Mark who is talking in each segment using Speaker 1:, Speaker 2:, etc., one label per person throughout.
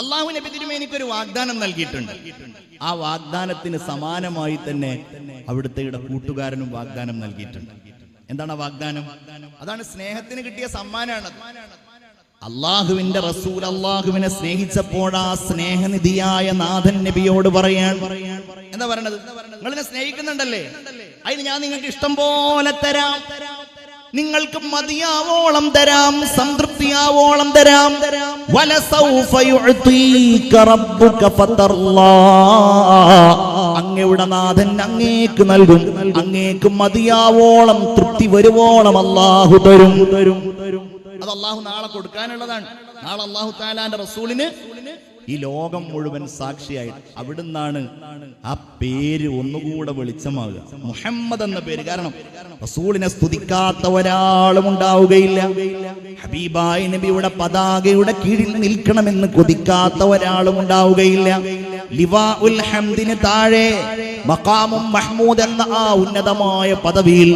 Speaker 1: അള്ളാഹു നബി തിരുമേനിക്ക് ഒരു വാഗ്ദാനം നൽകിയിട്ടുണ്ട്. ആ വാഗ്ദാനത്തിന് സമാനമായി തന്നെ അവിടുത്തെ കൂട്ടുകാരനും വാഗ്ദാനം നൽകിയിട്ടുണ്ട്. എന്താണ് ആ വാഗ്ദാനം? അതാണ് സ്നേഹത്തിന് കിട്ടിയ സമ്മാനമാണ് അള്ളാഹുവിന്റെ റസൂൽ അള്ളാഹുവിനെ സ്നേഹിച്ചപ്പോൾ ആ സ്നേഹനിധിയായ നാഥൻ നബിയോട് പറയാൻ എന്താ പറയണത്? നിങ്ങളെന്നെ സ്നേഹിക്കുന്നുണ്ടല്ലേ? അതിന് ഞാൻ നിങ്ങൾക്ക് ഇഷ്ടം പോലെ തരാം. നിങ്ങൾക്ക് മതിയാവോളം തരാം സംതൃപ്തിയാവോളം തരാം. വല. അങ്ങയുടെ നാഥൻ അങ്ങേക്ക് നൽകും. അങ്ങേക്ക് മതിയാവോളം തൃപ്തി വരുവോളം അള്ളാഹു തരും. അത് അള്ളാഹു നാളെ കൊടുക്കാനുള്ളതാണ്. നാളെ അള്ളാഹു താലാന്റെ റസൂലിന് ഈ ലോകം മുഴുവൻ സാക്ഷിയായി അവിടുന്നാണ് ആ പേര് ഒന്നുകൂടെ വെളിച്ചമാകുക. മുഹമ്മദ് എന്ന പേര്. കാരണം റസൂളിനെ സ്തുതിക്കാത്ത ഒരാളും ഉണ്ടാവുകയില്ല. ഹബീബായി നബിയുടെ പതാകയുടെ കീഴിൽ നിൽക്കണമെന്ന് കൊതിക്കാത്ത ഒരാളും ഉണ്ടാവുകയില്ല. ലിവാ ഉൽ ഹംദിന് താഴെ മഖാമും മഹ്മൂദ് എന്ന ആ ഉന്നതമായ പദവിയിൽ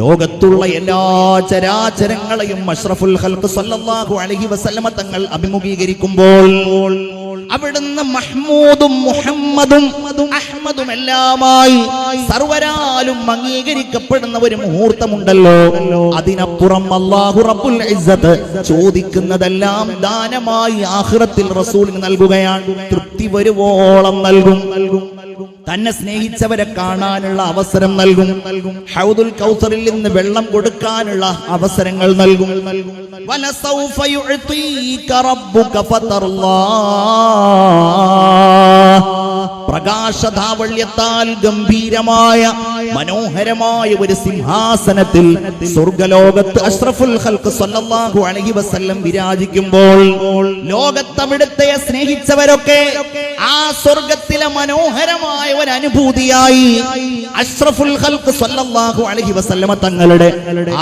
Speaker 1: ലോകത്തുള്ള എല്ലാ ചരാചരങ്ങളെയും അഷ്റഫുൽ ഹൽക്ക് സല്ലല്ലാഹു അലൈഹി വസല്ലമ തങ്ങൾ അഭിമുഖീകരിക്കുമ്പോൾ അവിടുന്ന് മഹ്മൂദും മുഹമ്മദും അഹമ്മദും എല്ലാമായി സർവരാലും അംഗീകരിക്കപ്പെടുന്ന ഒരു മുഹൂർത്തമുണ്ടല്ലോ. അതിനപ്പുറം അല്ലാഹു റബ്ബുൽ ഇസ്സത്ത് ചോദിക്കുന്നതെല്ലാം ദാനമായി ആഹ്റത്തിൽ റസൂലിന് നൽകുകയാണ്. തൃപ്തി വരുവോളം നൽകും നൽകും. തന്നെ സ്നേഹിച്ചവരെ കാണാനുള്ള അവസരം നൽകും. ഹൗദുൽ കൗസറിൽ നിന്ന് വെള്ളം കൊടുക്കാനുള്ള അവസരങ്ങൾ നൽകും. പ്രകാശധാവള്യത്താൽ ഗംഭീരമായ മനോഹരമായ ഒരു സിംഹാസനത്തിൽ സ്വർഗലോകത്ത് അഷ്റഫുൽ ഹൽക്ക് സല്ലല്ലാഹു അലൈഹി വസല്ലം വിരാജിക്കുമ്പോൾ ലോകത്തവിടുത്തെ സ്നേഹിച്ചവരൊക്കെ ആ സ്വർഗത്തിലെ മനോഹരമായ ഒരു അനുഭൂതിയായി അഷ്റഫുൽ ഹൽക്ക് സല്ലല്ലാഹു അലൈഹി വസല്ലമ തങ്ങളുടെ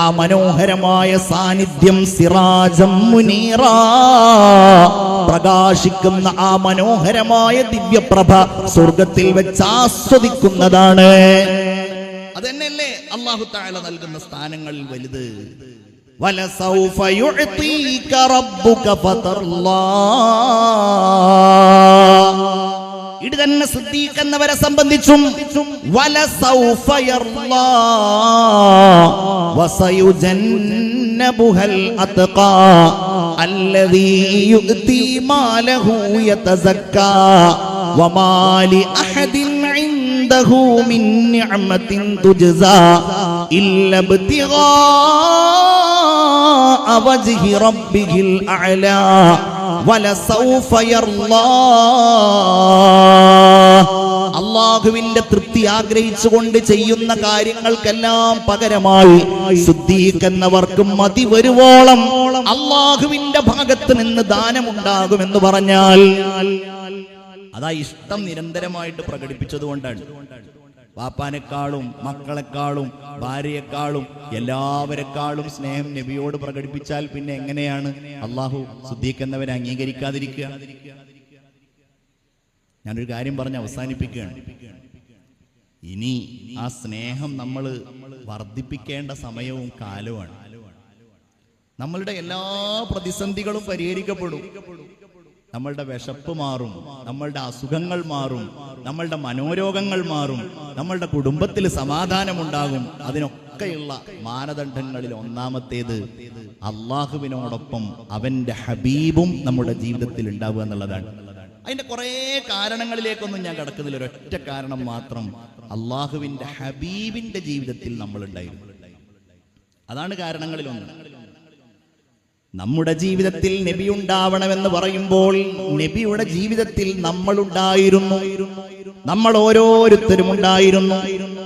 Speaker 1: ആ മനോഹരമായ സാന്നിധ്യം സിറാജം മുനീറ പ്രകാശിക്കുന്ന ആ മനോഹരമായ ദിവ്യപ്രഭ സ്വർഗത്തിൽ വെച്ച് ആസ്വദിക്കുന്നതാണ്. അതെന്നല്ലേ? അള്ളാഹു താല നൽകുന്ന സ്ഥാനങ്ങളിൽ വലുത്. വലസൗഫ യുഅ്തീക റബ്ബുക ഫതർലാ ഇത് തന്നെ സിദ്ദീഖ് സംബന്ധിച്ചും വലസൗഫ യർലാ വസയുജന്നബുഹൽ അത്ഖാ الذي يؤتي ماله يتزكى وما لأحد عنده من نعمة تجزى إلا ابتغاء وجه ربه الأعلى ولسوف يرضى അള്ളാഹുവിന്റെ തൃപ്തി ആഗ്രഹിച്ചുകൊണ്ട് ചെയ്യുന്ന കാര്യങ്ങൾക്കെല്ലാം പകരമായി ശുദ്ധീകരിക്കുന്നവർക്ക് മതി വരുവോളം. അള്ളാഹുവിന്റെ ഭാഗത്ത് നിന്ന് ദാനമുണ്ടാകുമെന്ന് പറഞ്ഞാൽ അതാ ഇഷ്ടം നിരന്തരമായിട്ട് പ്രകടിപ്പിച്ചത് കൊണ്ടാണ്. വാപ്പാനെക്കാളും മക്കളെക്കാളും ഭാര്യയെക്കാളും എല്ലാവരെക്കാളും സ്നേഹം നബിയോട് പ്രകടിപ്പിച്ചാൽ പിന്നെ എങ്ങനെയാണ്? അള്ളാഹു ശുദ്ധീകരിക്കുന്നവരെ അംഗീകരിക്കാതിരിക്കുക. ഞാനൊരു കാര്യം പറഞ്ഞ് അവസാനിപ്പിക്കുകയാണ്. ഇനി ആ സ്നേഹം നമ്മൾ വർദ്ധിപ്പിക്കേണ്ട സമയവും കാലവുമാണ്. നമ്മളുടെ എല്ലാ പ്രതിസന്ധികളും പരിഹരിക്കപ്പെടും. നമ്മളുടെ വിശപ്പ് മാറും നമ്മളുടെ അസുഖങ്ങൾ മാറും നമ്മളുടെ മനോരോഗങ്ങൾ മാറും നമ്മളുടെ കുടുംബത്തിൽ സമാധാനമുണ്ടാകും. അതിനൊക്കെയുള്ള മാനദണ്ഡങ്ങളിൽ ഒന്നാമത്തേത് അള്ളാഹുവിനോടൊപ്പം അവന്റെ ഹബീബും നമ്മുടെ ജീവിതത്തിൽ ഉണ്ടാവുക എന്നുള്ളതാണ്. അതിന്റെ കുറേ കാരണങ്ങളിലേക്കൊന്നും ഞാൻ കടക്കുന്നില്ല. ഒരൊറ്റ കാരണം മാത്രം അള്ളാഹുവിന്റെ ഹബീബിന്റെ ജീവിതത്തിൽ നമ്മൾ ഉണ്ടായിരുന്നു. അതാണ് കാരണങ്ങളിൽ ഒന്ന്. നമ്മുടെ ജീവിതത്തിൽ നബി ഉണ്ടാവണമെന്ന് പറയുമ്പോൾ നബിയുടെ ജീവിതത്തിൽ നമ്മൾ ഉണ്ടായിരുന്നു. നമ്മൾ ഓരോരുത്തരും ഉണ്ടായിരുന്നു.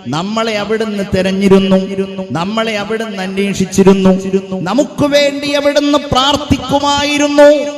Speaker 1: നമ്മളെ അവിടുന്ന് തെരഞ്ഞിരുന്നു. നമ്മളെ അവിടുന്ന് അന്വേഷിച്ചിരുന്നു. നമുക്ക് വേണ്ടി അവിടുന്ന് പ്രാർത്ഥിക്കുമായിരുന്നു.